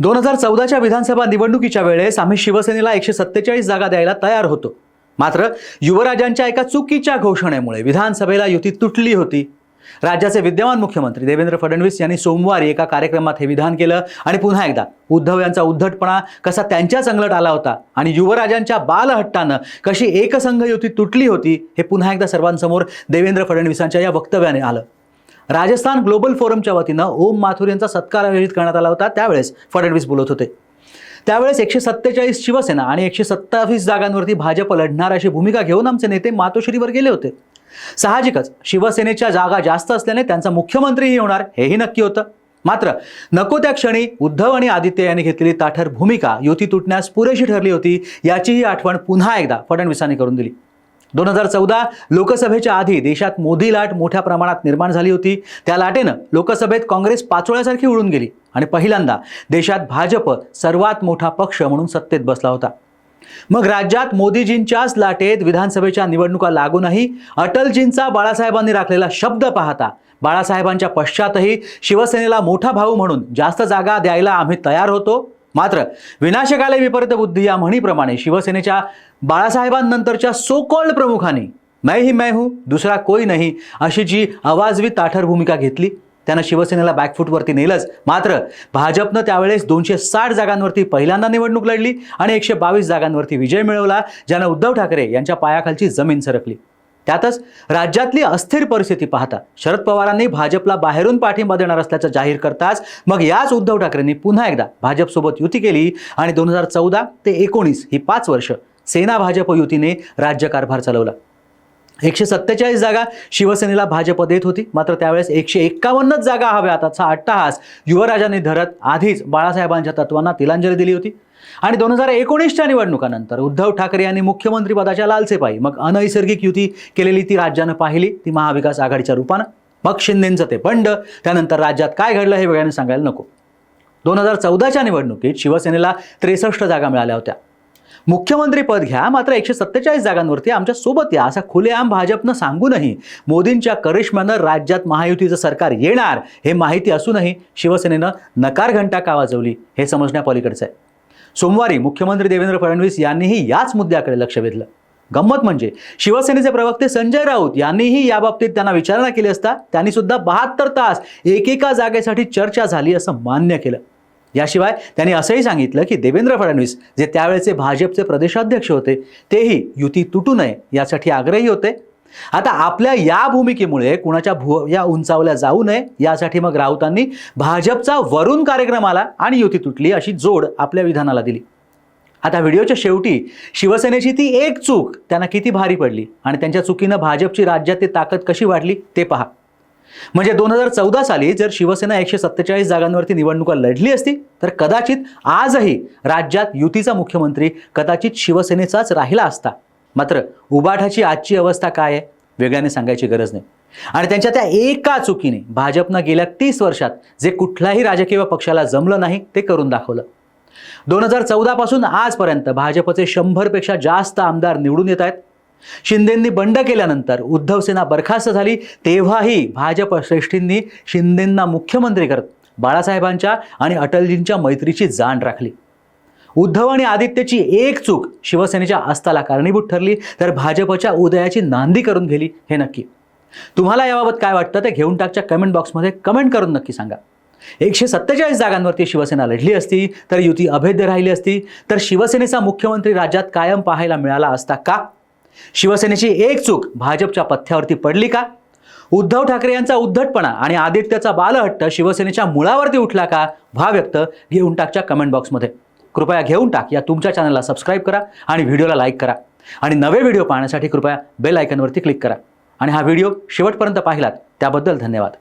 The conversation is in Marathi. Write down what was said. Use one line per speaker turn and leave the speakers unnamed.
दोन हजार चौदाच्या विधानसभा निवडणुकीच्या वेळेस आम्ही शिवसेनेला एकशे सत्तेचाळीस जागा द्यायला तयार होतो. मात्र युवराजांच्या एका चुकीच्या घोषणेमुळे विधानसभेला युती तुटली होती. राज्याचे विद्यमान मुख्यमंत्री देवेंद्र फडणवीस यांनी सोमवारी एका कार्यक्रमात हे विधान केलं आणि पुन्हा एकदा उद्धव यांचा उद्धटपणा कसा त्यांच्याच अंगलट आला होता आणि युवराजांच्या बालहट्टानं कशी एकसंघ युती तुटली होती हे पुन्हा एकदा सर्वांसमोर देवेंद्र फडणवीसांच्या या वक्तव्याने आलं. राजस्थान ग्लोबल फोरमच्या वतीनं ओम माथुर यांचा सत्कार आयोजित करण्यात आला होता. त्यावेळेस फडणवीस बोलत होते. त्यावेळेस एकशे सत्तेचाळीस शिवसेना आणि एकशे सत्तावीस जागांवरती भाजप लढणार अशी भूमिका घेऊन आमचे नेते मातोश्रीवर गेले होते. साहजिकच शिवसेनेच्या जागा जास्त असल्याने त्यांचा मुख्यमंत्रीही होणार हेही नक्की होतं. मात्र नको त्या क्षणी उद्धव आणि आदित्य यांनी घेतलेली ताठर भूमिका युती तुटण्यास पुरेशी ठरली होती याचीही आठवण पुन्हा एकदा फडणवीसांनी करून दिली. दोन हजार चौदा लोकसभेच्या आधी देशात मोदी लाट मोठ्या प्रमाणात निर्माण झाली होती. त्या लाटेनं लोकसभेत काँग्रेस पाचोळ्यासारखी उडून गेली आणि पहिल्यांदा देशात भाजप सर्वात मोठा पक्ष म्हणून सत्तेत बसला होता. मग राज्यात मोदीजींच्याच लाटेत विधानसभेच्या निवडणुका लागूनही अटलजींचा बाळासाहेबांनी राखलेला शब्द पाहता बाळासाहेबांच्या पश्चातही शिवसेनेला मोठा भाऊ म्हणून जास्त जागा द्यायला आम्ही तयार होतो. मात्र विनाशकाले विपरीत बुद्धी या म्हणीप्रमाणे शिवसेनेच्या बाळासाहेबांनंतरच्या सोकॉल्ड प्रमुखांनी मैं ही मैं हूं दुसरा कोई नाही अशी जी आवाजवी ताठर भूमिका घेतली त्यानं शिवसेनेला बॅकफूटवरती नेलंच. मात्र भाजपनं त्यावेळेस दोनशे साठ जागांवरती पहिल्यांदा निवडणूक लढली आणि एकशे बावीस जागांवरती विजय मिळवला ज्यानं उद्धव ठाकरे यांच्या पायाखालची जमीन सरकली. त्यातच राज्यातली अस्थिर परिस्थिती पाहता शरद पवारांनी भाजपला बाहेरून पाठिंबा देणार असल्याचं जाहीर करताच मग याच उद्धव ठाकरेंनी पुन्हा एकदा भाजपसोबत युती केली आणि दोन हजार चौदा ते एकोणीस ही पाच वर्ष सेना भाजप युतीने राज्यकारभार चालवला. एकशे सत्तेचाळीस जागा शिवसेनेला भाजप देत होती. मात्र त्यावेळेस एकशे एक्कावन्नच जागा हव्या आताचा अट्टहास युवराजांनी धरत आधीच बाळासाहेबांच्या तत्वांना तिलांजली दिली होती. आणि दोन हजार एकोणीसच्या निवडणुकानंतर उद्धव ठाकरे यांनी मुख्यमंत्रीपदाच्या लालसेपाई मग अनैसर्गिक युती केलेली ती राज्यानं पाहिली ती महाविकास आघाडीच्या रूपानं. मग शिंदेंचं ते बंड त्यानंतर राज्यात काय घडलं हे वेगळ्याने सांगायला नको. दोन हजार चौदाच्या निवडणुकीत शिवसेनेला त्रेसष्ट जागा मिळाल्या होत्या. मुख्यमंत्रीपद घ्या मात्र एकशे सत्तेचाळीस जागांवरती आमच्यासोबत या असा खुलेआम भाजपनं सांगूनही मोदींच्या करिश्म्यानं राज्यात महायुतीचं सरकार येणार हे माहिती असूनही शिवसेनेनं नकार घंटा का वाजवली हे समजण्यापलीकडचं आहे. सोमवारी मुख्यमंत्री देवेंद्र फडणवीस यांनीही याच मुद्द्याकडे लक्ष वेधलं. गंमत म्हणजे शिवसेनेचे प्रवक्ते संजय राऊत यांनीही याबाबतीत त्यांना विचारणा केली असता त्यांनी सुद्धा बहात्तर तास एकेका जागेसाठी चर्चा झाली असं मान्य केलं. याशिवाय त्यांनी असंही सांगितलं की देवेंद्र फडणवीस जे त्यावेळेचे भाजपचे प्रदेशाध्यक्ष होते तेही युती तुटू नये यासाठी आग्रही होते. आता आपल्या या भूमिकेमुळे कुणाच्या भुवया उंचावल्या जाऊ नये यासाठी मग राऊतांनी भाजपचा वरून कार्यक्रम आला आणि युती तुटली अशी जोड आपल्या विधानाला दिली. आता व्हिडिओच्या शेवटी शिवसेनेची ती एक चूक त्यांना किती भारी पडली आणि त्यांच्या चुकीनं भाजपची राज्यात ताकद कशी वाढली ते पहा. म्हणजे दोन हजार चौदा साली जर शिवसेना एकशे सत्तेचाळीस जागांवरती निवडणुका लढली असती तर कदाचित आजही राज्यात युतीचा मुख्यमंत्री कदाचित शिवसेनेचाच राहिला असता. मात्र उबाठाची आजची अवस्था काय आहे? वेगळ्याने सांगायची गरज नाही. आणि त्यांच्या त्या एका चुकीने भाजपनं गेल्या तीस वर्षात जे कुठल्याही राजकीय पक्षाला जमलं नाही ते करून दाखवलं. दोन हजार चौदापासून आजपर्यंत भाजपचे शंभरपेक्षा जास्त आमदार निवडून येत आहेत. शिंदेंनी बंड केल्यानंतर उद्धव सेना बरखास्त झाली तेव्हाही भाजप श्रेष्ठींनी शिंदेंना मुख्यमंत्री करत बाळासाहेबांच्या आणि अटलजींच्या मैत्रीची जाण राखली. उद्धव आणि आदित्यची एक चूक शिवसेनेच्या अस्ताला कारणीभूत ठरली तर भाजपच्या उदयाची नांदी करून गेली हे नक्की. तुम्हाला याबाबत काय वाटतं ते घेऊन टाकच्या कमेंट बॉक्समध्ये कमेंट करून नक्की सांगा. एकशे सत्तेचाळीस जागांवरती शिवसेना लढली असती तर युती अभेद्य राहिली असती तर शिवसेनेचा मुख्यमंत्री राज्यात कायम पाहायला मिळाला असता का? शिवसेनेची एक चूक भाजपच्या पथ्यावरती पडली का? उद्धव ठाकरे यांचा उद्धटपणा आणि आदित्यचा बालहट्ट शिवसेनेच्या मुळावरती उठला का? भा व्यक्त घेऊन टाकच्या कमेंट बॉक्समध्ये कृपया घेऊन टाक. या तुमच्या चॅनलला सबस्क्राईब करा आणि व्हिडिओला लाईक करा. आणि नवे व्हिडिओ पाहण्यासाठी कृपया बेल आयकनवरती क्लिक करा. आणि हा व्हिडिओ शेवटपर्यंत पाहिलात त्याबद्दल धन्यवाद.